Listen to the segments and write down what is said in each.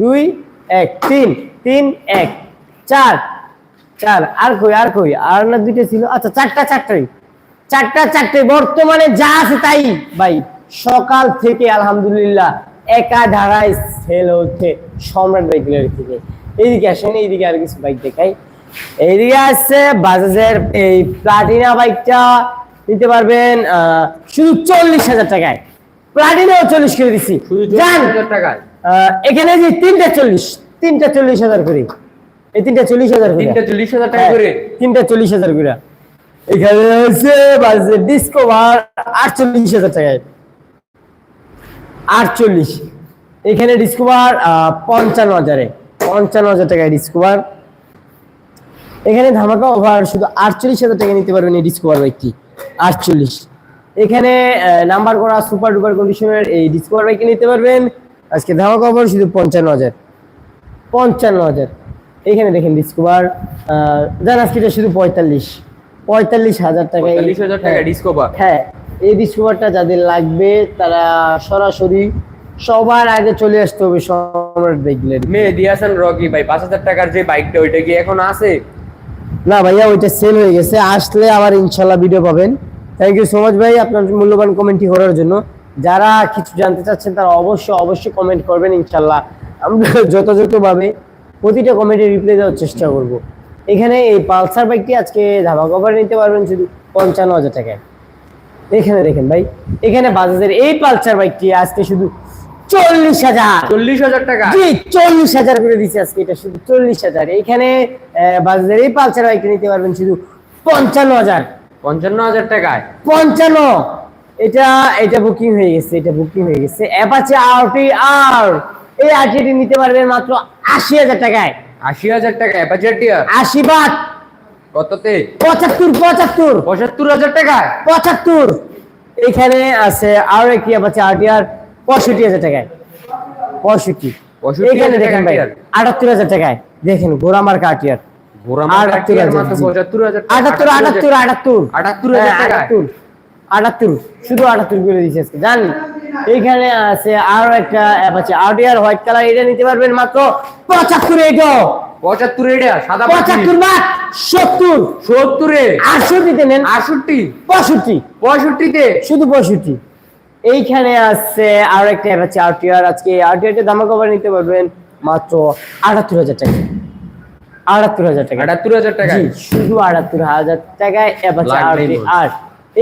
দুই এক তিন তিন এক চার চার আর কই আর কই আর না দুইটা ছিল? আচ্ছা চারটা চারটাই। চারটা চারটে বর্তমানে যা আছে তাই। ভাই সকাল থেকে আলহামদুলিল্লাহ একা ধারায় সেল হচ্ছে সম্রাট বাইকের থেকে। এইদিকে আসেন এইদিকে আর কিছু বাইক দেখাই। এইদিকে আসছে বাজাজের এই প্লাটিনা বাইকটা নিতে পারবেন শুধু চল্লিশ হাজার টাকায়। প্লাটিনাও চল্লিশ করে দিচ্ছি শুধু জান। হাজার টাকায়? এখানে যে তিনটা চল্লিশ তিনটা চল্লিশ হাজার করে। এই তিনটা চল্লিশ হাজার তিনটা চল্লিশ হাজার টাকা হ্যাঁ, করে? তিনটা চল্লিশ হাজার করে। এখানে হচ্ছে ডিসকভার আটচল্লিশ হাজার টাকায়। আটচল্লিশ। এখানে ডিসকভার পঞ্চান্ন হাজারে। পঞ্চান্ন হাজার টাকায় ডিসকভার এখানে ধামাকা ওভার শুধু আটচল্লিশ হাজার টাকা নিতে পারবেন এই ডিসকভার বাইকটি আটচল্লিশ। এখানে নাম্বার করা সুপার ডুপার কন্ডিশনের এই ডিসকভার বাইকটি নিতে পারবেন। আজকে ধামাকা ওভার শুধু পঞ্চান্ন হাজার। পঞ্চান্ন হাজার। এখানে দেখেন ডিসকভার জান আজকে এটা শুধু পঁয়তাল্লিশ। পঁয়তাল্লিশ হাজার টাকা পঁয়তাল্লিশ হাজার টাকা ডিসকভার হ্যাঁ এই ডিসকভারটা যাদের লাগবে তারা সরাসরি সবার আগে চলে আসতে হবে সম্রাট বাইকগুলোর মেয়ে দিয়াছেন রকি ভাই পাঁচ হাজার টাকার যে বাইকটা ওইটা কি এখন আছে? না ভাইয়া ওইটা সেল হয়ে গেছে। আসলে আবার ইনশাল্লাহ ভিডিও পাবেন। থ্যাংক ইউ সো মাচ ভাই আপনার মূল্যবান কমেন্টটি করার জন্য। যারা কিছু জানতে চাচ্ছেন তারা অবশ্যই অবশ্যই কমেন্ট করবেন ইনশাল্লাহ আমরা যথাযথভাবে প্রতিটা কমেন্টে রিপ্লাই দেওয়ার চেষ্টা করব। এখানে এই পালসার বাইকটি আজকে ধাবা কভার নিতে পারবেন শুধু পঞ্চান্ন হাজার টাকায়। এখানে দেখেন ভাই এখানে বাজাজের এই পালসার বাইকটি আজকে শুধু চল্লিশ হাজার। চল্লিশ হাজার টাকা? জি চল্লিশ হাজার করে দিচ্ছে আজকে এটা শুধু চল্লিশ হাজার। এখানে বাজাজের এই পালসার বাইকটা নিতে পারবেন শুধু পঞ্চান্ন হাজার। পঞ্চান্ন হাজার টাকায়? পঞ্চান্ন। এটা এটা বুকিং হয়ে গেছে এটা বুকিং হয়ে গেছে। অ্যাপাচে আরটি আর এই আরটিটি নিতে পারবেন মাত্র আশি হাজার টাকায়। আশি হাজার টাকা অ্যাপাচার টিয়ার আশি বাদ। কততে? পঁচাত্তর পঁচাত্তর। পঁচাত্তর হাজার টাকায়? পঁচাত্তর। এখানে আছে আরও একটি অ্যাপাচে আরটিআর পঁয়ষট্টি হাজার টাকায়। পঁয়ষট্টি। 65 এখানে দেখেন টাকা ভাই RTR আটাত্তর হাজার টাকায়। দেখেন ঘোড়ামার কাটিয়ার আটাত্তর হাজার মাত্র জি। পঁচাত্তর হাজার টাকা। আটাত্তর আটাত্তর আটাত্তর আটাত্তর। হাজার হ্যাঁ, টাকায়? আটাত্তর শুধু আটাত্তর করে দিচ্ছে আজকে। জানেন এইখানে আছে আরও একটা অ্যাপ আছে আরটিআর হোয়াইট কালার এটা নিতে পারবেন মাত্র পঁচাত্তর এটা সাদা পঁচাত্তর বা সত্তর। সত্তরে আটষট্টিতে নেন। আটষট্টি? পঁয়ষট্টি। পঁয়ষট্টিতে? শুধু পঁয়ষট্টি। এইখানে আছে আর একটা অ্যাপ আছে আরটিআর আজকে আরটিআর দামা কভার নিতে পারবেন মাত্র আটাত্তর হাজার টাকা আটাত্তর হাজার টাকা আটাত্তর হাজার টাকা শুধু আটাত্তর হাজার টাকায় অ্যাপ আছে আর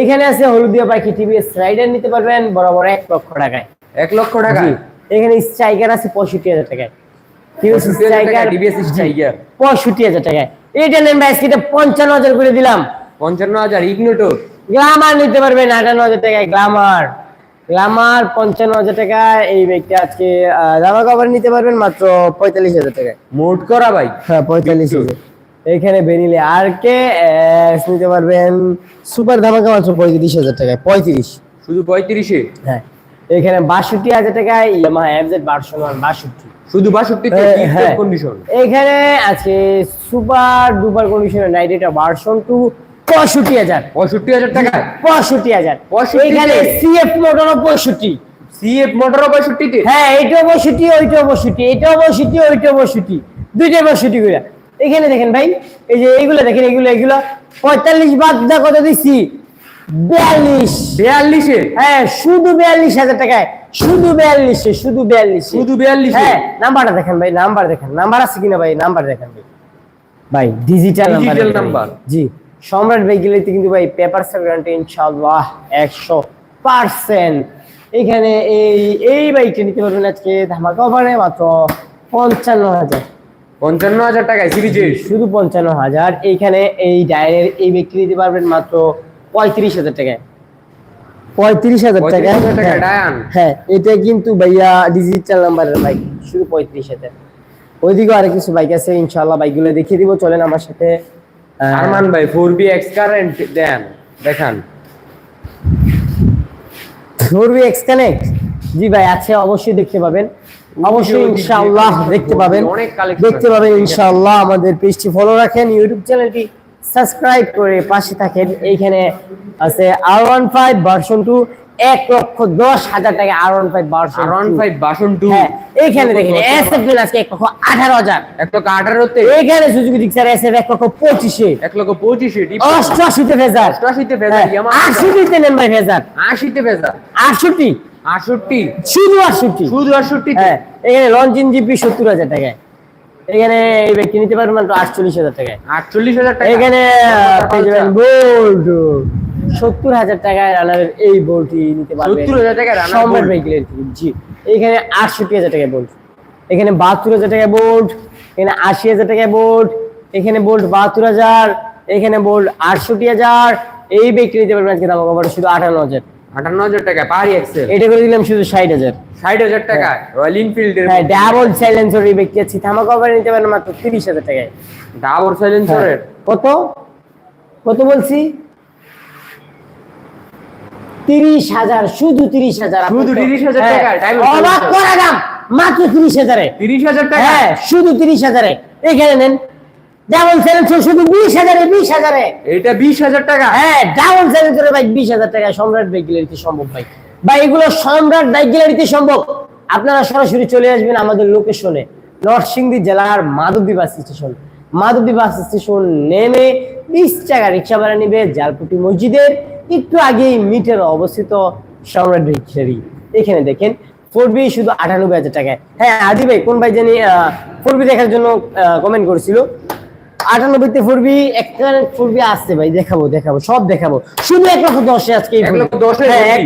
এখানে আছে হলুদিয়া পাখি টিভিএস রাইডার নিতে পারবেন বরাবর এক লক্ষ টাকায়। এক লক্ষ টাকা? এখানে স্ট্রাইকার আছে পঁয়ষট্টি হাজার টাকায়। পঁয়ষট্টি হাজার এটা নেন ভাই আজকে এটা পঞ্চান্ন হাজার করে দিলাম। পঞ্চান্ন হাজার ইগনোটো গ্লামার নিতে পারবেন আটান্ন হাজার টাকায় গ্লামার। গ্লামার পঞ্চান্ন হাজার টাকা এই ব্যাগটা আজকে জামা কাপড় নিতে পারবেন মাত্র পঁয়তাল্লিশ হাজার টাকায়। মোট করা ভাই? হ্যাঁ পঁয়তাল্লিশ হাজার। এখানে বেরিলে আর কে এস নিতে পারবেন। সুপার ধামাকা মাত্র পঁয়ত্রিশ হাজার টাকায় পঁয়ত্রিশ। শুধু পঁয়ত্রিশে? হ্যাঁ। এখানে বাষট্টি হাজার টাকায় এফজেড ভার্সন ওয়ান বাষট্টি। শুধু বাষট্টিতে হ্যাঁ। কন্ডিশন এখানে আছে সুপার ডুপার কন্ডিশনের নাইট এটা ভার্সন টু পঁয়ষট্টি হাজার। পঁয়ষট্টি হাজার টাকায়? পঁয়ষট্টি হাজার। 65 এখানে? সিএফ মোটরও পঁয়ষট্টি। সিএফ মোটরও পঁয়ষট্টিতে হ্যাঁ এইটাও পঁয়ষট্টি ওইটাও পঁয়ষট্টি এটাও পঁয়ষট্টি ওইটাও পঁয়ষট্টি। দুইটাই পঁয়ষট্টি করে। এখানে দেখেন ভাই এই যে এইগুলো দেখেন এগুলো এগুলো পঁয়তাল্লিশ বাদ দা কত দিচ্ছি বিয়াল্লিশ। বিয়াল্লিশে? হ্যাঁ শুধু বিয়াল্লিশ হাজার টাকায় শুধু বিয়াল্লিশে শুধু বিয়াল্লিশ। শুধু বিয়াল্লিশ? হ্যাঁ নাম্বারটা দেখেন ভাই নাম্বার দেখেন। নাম্বার আছে কিনা ভাই? নাম্বার দেখেন ভাই। ভাই ডিজিটাল নাম্বার। ভাই। জি সম্রাট ভেহিকেলিতে কিন্তু ভাই পেপার গ্যারান্টি ইনশাআল্লাহ একশো পার্সেন্ট এখানে এই এই বাইকটা নিতে পারবেন আজকে ধামাকা অফারে মাত্র পঞ্চান্ন হাজার। পঞ্চান্ন হাজার টাকায় শুধু পঞ্চান্ন হাজার। এইখানে এই ডায়নের এই ব্যক্তি নিতে পারবেন মাত্র পঁয়ত্রিশ হাজার টাকায়। পঁয়ত্রিশ হাজার টাকা হ্যাঁ। হ্যাঁ এটা কিন্তু ভাইয়া ডিজিটাল নাম্বারের বাইক শুধু পঁয়ত্রিশ হাজার। ওইদিকে আরেক কিছু বাইক আছে ইনশাল্লাহ বাইকগুলো দেখিয়ে দিব। চলেন আমার সাথে আরমান ভাই ফোর বি এক্স কারেন্ট দেন দেখান। ধরবি এক্স কানেক্ট জি ভাই আছে অবশ্যই দেখতে পাবেন। অবশ্যই ইনশাআল্লাহ দেখতে পাবেন। দেখতে পাবেন ইনশাআল্লাহ আমাদের পেজটি ফলো রাখেন। ইউটিউব চ্যানেলটি সাবস্ক্রাইব করে পাশে থাকেন। এইখানে আছে R one five version two এক লক্ষ দশ হাজার টাকা আর ওয়ান ফাইভ বারোশো R one five version two হ্যাঁ এইখানে দেখেন এস এফ আজকে এক লক্ষ আঠারো হাজার। এক লক্ষ আঠারোতে এইখানে সুযোগ দিচ্ছে এস এফ এক লক্ষ পঁচিশে। এক লক্ষ পঁচিশে অষ্টআশিতে ফেজার অষ্টআশিতে ফেজার ইয়ামা নেন ভাই ফেজার আশিতে ফেজার আটষট্টি। আটষট্টি? শুধু আটষট্টি। শুধু আটষট্টি হ্যাঁ এখানে লঞ্চিন জিপি সত্তর হাজার টাকায়। এখানে এই ব্যক্তি নিতে পারবেন মাত্র আটচল্লিশ হাজার টাকায়। আটচল্লিশ হাজার টাকা? এখানে বোল্ট সত্তর হাজার টাকায় রানারের এই বোল্টটি নিতে পারবেন 70,000 টাকায় runner সম্রাট ভেহিকেলের জি। এখানে আটষট্টি হাজার টাকায় বোল্ট এখানে বাহাত্তর হাজার টাকায় বোল্ট এখানে আশি হাজার টাকায় বোল্ট এখানে বোল্ট বাহাত্তর হাজার। এখানে বোল্ট আটষট্টি হাজার। এই ব্যক্তি নিতে পারবেন আজকে দাম শুধু আটান্ন হাজার। আটান্ন হাজার টাকা পাহাড়ি এক্সেল এটা করে দিলাম শুধু ষাট হাজার ষাট হাজার টাকা রয়্যাল এনফিল্ডের হ্যাঁ ডাবল সাইলেন্সার ব্যক্তি আছে থামা কভার নিতে পারেন মাত্র তিরিশ হাজার টাকায় সাইলেন্সারের কত? কত বলছি? তিরিশ হাজার শুধু তিরিশ হাজার শুধু তো- 30,000 হ্যাঁ, টাকায়, diamond অবাক করা দাম মাত্র তিরিশ হাজারে তিরিশ হাজার টাকা? হ্যাঁ শুধু তিরিশ হাজারে এখানে নেন। ডাবল সাইলেন্সার শুধু বিশ হাজারে বিশ হাজারে। এটা বিশ হাজার টাকা? হ্যাঁ ডাবল সাইলেন্সারে ভাই বিশ হাজার টাকা সম্রাট বাইক গ্যালারিতে সম্ভব ভাই। ভাই এগুলো সম্রাট বাইক গ্যালারিতে সম্ভব। আপনারা সরাসরি চলে আসবেন আমাদের লোকেশনে নরসিংদী জেলার Madhabdi bus station. Madhabdi bus station নেমে বিশ টাকা রিক্সা ভাড়া নিবে জালপুটি মসজিদের একটু আগেই মিটার অবস্থিত সম্রাট বাইক গ্যালারি। এখানে দেখেন ফোর বি শুধু আটানব্বই হাজার টাকায়। হ্যাঁ আদি ভাই কোন ভাই জানি ফোর বি দেখার জন্য কমেন্ট করেছিল। আটানব্বইতে ফুরবি একটা ফুরবি আসছে ভাই দেখাবো দেখাবো সব দেখাবো শুধু এক লক্ষ দশে আজকে এক লক্ষ দশে হ্যাঁ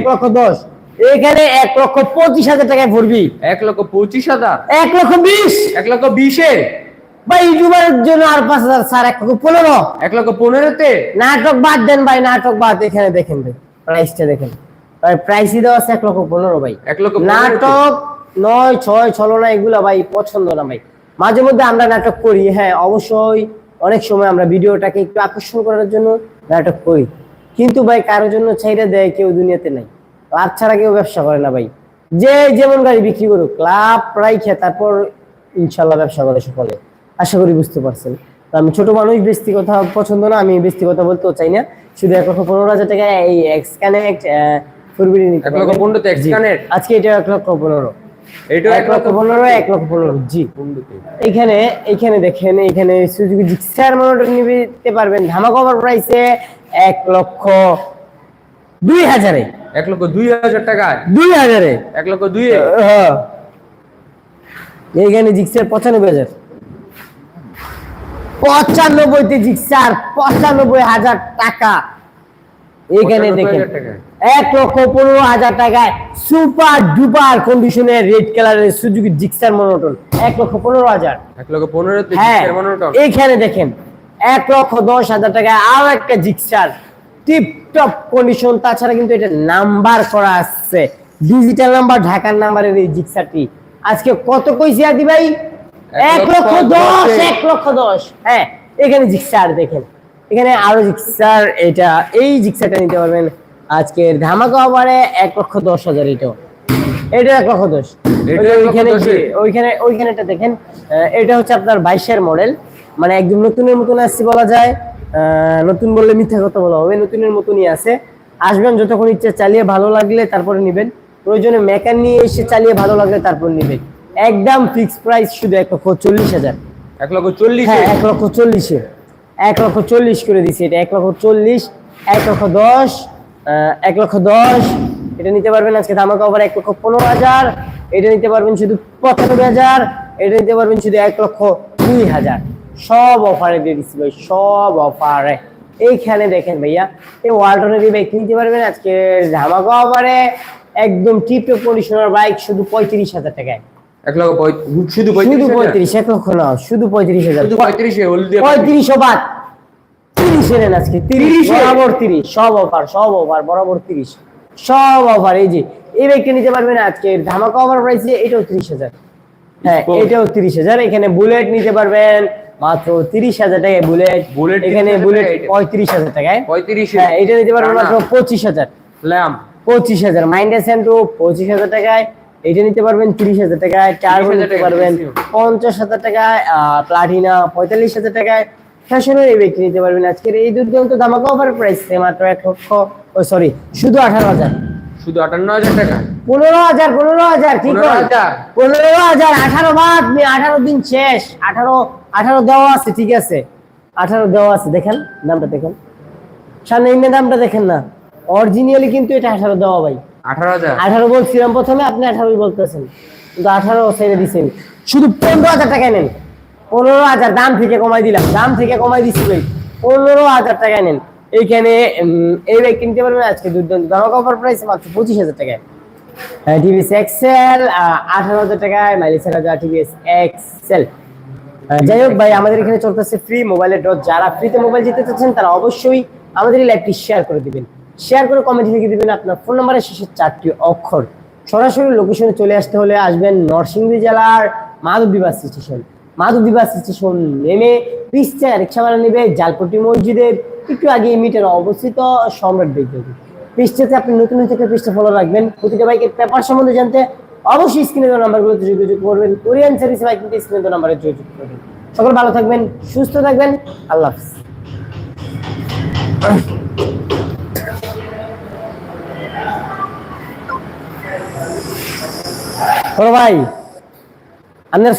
এখানে এক লক্ষ পঁচিশ হাজার টাকায় ফুরবি এক লক্ষ পঁচিশ হাজার এক লক্ষ বিশ এক লক্ষ বিশে ভাই ইউটিউবারের জন্য আর পাঁচ হাজার স্যার এক লক্ষ পনেরো এক লক্ষ পনেরোতে নাটক বাদ দেন ভাই নাটক বাদ এখানে দেখেন ভাই প্রাইসটা দেখেন ভাই প্রাইসই দেওয়া আছে এক লক্ষ পনেরো ভাই এক লক্ষ নাটক নয় ছয় ছলনা এগুলো ভাই পছন্দ না ভাই মাঝে মধ্যে আমরা নাটক করি হ্যাঁ অবশ্যই অনেক সময় আমরা ভিডিওটাকে একটু আকর্ষণ করার জন্য নাটক করি। কিন্তু ভাই কারোর জন্য চাইলে দেয় কেউ দুনিয়াতে নাই। লাভ ছাড়া কেউ ব্যবসা করে না ভাই। যে যেমন গাড়ি বিক্রি করুক লাভ রাইখে তারপর ইনশাল্লাহ ব্যবসা করে সকলে আশা করি বুঝতে পারছেন। তো আমি ছোট মানুষ বেস্তি কথা পছন্দ না আমি বেস্তি কথা বলতেও চাই না। শুধু এক লক্ষ পনেরো হাজার টাকা এই এক্স কানেক্ট? আজকে এটা এক লক্ষ পনেরো। এটাও এক লক্ষ পনেরো এক লক্ষ পনেরো জি। এখানে এখানে দেখেন এখানে সুজুকি জিক্সার মনোটর নিতে পারবেন। ধামাক ওভার প্রাইসে এক লক্ষ দুই হাজারে। এক লক্ষ লক্ষ হ্যাঁ। এইখানে জিক্সার পঁচানব্বই জিক্সার পঁচানব্বই টাকা। এখানে 95,000 দেখেন। এক লক্ষ পনেরো হাজার টাকায় সুপার ডুপার কন্ডিশনের রেড কালারের সুজুকি জিক্সার মনোটন এক লক্ষ পনেরো হাজার। এক লক্ষ পনেরোতে হ্যাঁ এইখানে দেখেন এক লক্ষ দশ হাজার টাকায় আরও একটা জিক্সার টিপ টপ কন্ডিশন তাছাড়া কিন্তু এটা নাম্বার করা আসছে ডিজিটাল নাম্বার ঢাকার নাম্বারের এই জিক্সারটি আজকে কত কইছি আদি ভাই? এক লক্ষ দশ এক লক্ষ দশ। হ্যাঁ এখানে জিক্সার দেখেন। এখানে আরও জিক্সার এটা এই জিক্সারটা নিতে পারবেন আজকের ধামাকা ওভারে এক লক্ষ দশ হাজার এটাও। এটা এক লক্ষ দশ। ওইখানে ওইখানে ওইখানেটা দেখেন এটা হচ্ছে আপনার বাইশের মডেল। মানে একদম নতুনের মতন আসছে বলা যায়। নতুন বললে মিথ্যা কথা বলা হবে নতুনের মতনই আছে। আসবেন যতক্ষণ ইচ্ছে চালিয়ে ভালো লাগলে তারপরে নিবেন। প্রয়োজনে মেকান নিয়ে এসে চালিয়ে ভালো লাগলে তারপর নিবেন। একদম ফিক্স প্রাইস শুধু এক লক্ষ চল্লিশ হাজার। এক লক্ষ চল্লিশ হ্যাঁ এক লক্ষ চল্লিশে এক লক্ষ চল্লিশ করে দিছি এটা, এক লক্ষ চল্লিশ, এক লক্ষ দশ এক লক্ষ দশ। এটা নিতে পারবেন আজকে ধামাকা ওভার এক লক্ষ পনেরো হাজার। এটা নিতে পারবেন শুধু পঁচানব্বই হাজার। এটা নিতে পারবেন শুধু এক লক্ষ দুই হাজার। সব অফারে দিয়ে দিচ্ছি ভাই, সব অফারে এইখানে দেখেন ভাইয়া, এই ওয়ালটনের এই বাইক নিতে পারবেন আজকে ধামাকা ওভারে একদম টপ কন্ডিশনার বাইক শুধু পঁয়ত্রিশ হাজার টাকায়। এক লক্ষ শুধু শুধু পঁয়ত্রিশ এক লক্ষ না শুধু পঁয়ত্রিশ হাজার। পঁয়ত্রিশে হলদিয়া পঁয়ত্রিশশো বাদ। তিরিশে নেন আজকে তিরিশ 30 বরাবর তিরিশ সব অফার সব অফার বরাবর তিরিশ। সব অফার এই যে এই বাইকটা নিতে পারবেন আজকে ধামাকা অফার প্রাইসে এটাও তিরিশ হাজার। হ্যাঁ এটাও তিরিশ হাজার এখানে বুলেট নিতে পারবেন মাত্র তিরিশ হাজার টাকায় বুলেট Bullet এখানে বুলেট পঁয়ত্রিশ হাজার টাকায়। পঁয়ত্রিশে হ্যাঁ এটা নিতে পারবেন মাত্র পঁচিশ হাজার। পঁচিশ হাজার মাইন্ডাস পঁচিশ হাজার টাকায়। এটা নিতে পারবেন তিরিশ হাজার টাকায় টার্বো 30,000 নিতে পারবেন পঞ্চাশ হাজার টাকায় আহ প্লাটিনা পঁয়তাল্লিশ হাজার টাকায়। ফ্যাশনের এই ব্যক্তি নিতে পারবেন আজকের। এই দুর্দান্ত ধামাকা অফার প্রাইস মাত্র এক লক্ষ ও সরি শুধু আঠারো হাজার। শুধু আটান্ন হাজার টাকা পনেরো হাজার পনেরো হাজার ঠিক পনেরো হাজার? আঠারো বাদ আঠারো দিন শেষ। আঠারো আঠারো দেওয়া আছে ঠিক আছে। আঠারো দেওয়া আছে দেখেন দামটা দেখেন। সামনে এমনি দামটা দেখেন না। অরিজিনালি কিন্তু এটা আঠারো দেওয়া ভাই। আঠারো হাজার? আঠারো বলছিলাম প্রথমে, আপনি আঠারোই বলতেছেন। কিন্তু আঠারো ছেড়ে শুধু পনেরো হাজার টাকায় নেন। পনেরো হাজার দাম থেকে কমাই দিলাম। দাম থেকে কমাই ভাই পনেরো হাজার টাকায় নেন। এইখানে এই বাইক কিনতে পারবেন আজকে দুর্দান্ত। ধামাকা অফার প্রাইস মাত্র পঁচিশ হাজার টিভিএস এক্সেল আঠারো হাজার টাকায়, মাইলেজ হাজার টিভিএস এক্সেল যাই হোক ভাই, আমাদের এখানে চলতেছে ফ্রি মোবাইলের ডট যারা ফ্রিতে মোবাইল জিতে চাচ্ছেন, তারা অবশ্যই আমাদের এই লাইভটি শেয়ার করে দিবেন। শেয়ার করে কমেন্টে লিখে দিবেন আপনার ফোন নাম্বারের শেষের চারটি অক্ষর। সরাসরি লোকেশনে চলে আসতে হলে আসবেন নরসিংদী জেলার Madhabdi bus station Madhabdi bus station নেমে পিসচা রিক্সা ভাড়া নেবে জালপটি মসজিদের একটু আগে মিটার অবস্থিত সম্রাট বেগরি পৃষ্ঠাতে আপনি নতুন থেকে পৃষ্ঠা ফলো রাখবেন। প্রতিটা বাইকের পেপার সম্বন্ধে জানতে অবশ্যই স্ক্রিনে দেওয়া নাম্বারগুলোতে যোগাযোগ করবেন। কোরিয়ান সার্ভিস বাইক কিন্তু স্ক্রিনে দেওয়া নাম্বারে যোগাযোগ করবেন। সকল ভালো থাকবেন, সুস্থ থাকবেন। আল্লাহ হাফিজ। বড় ভাই আপনার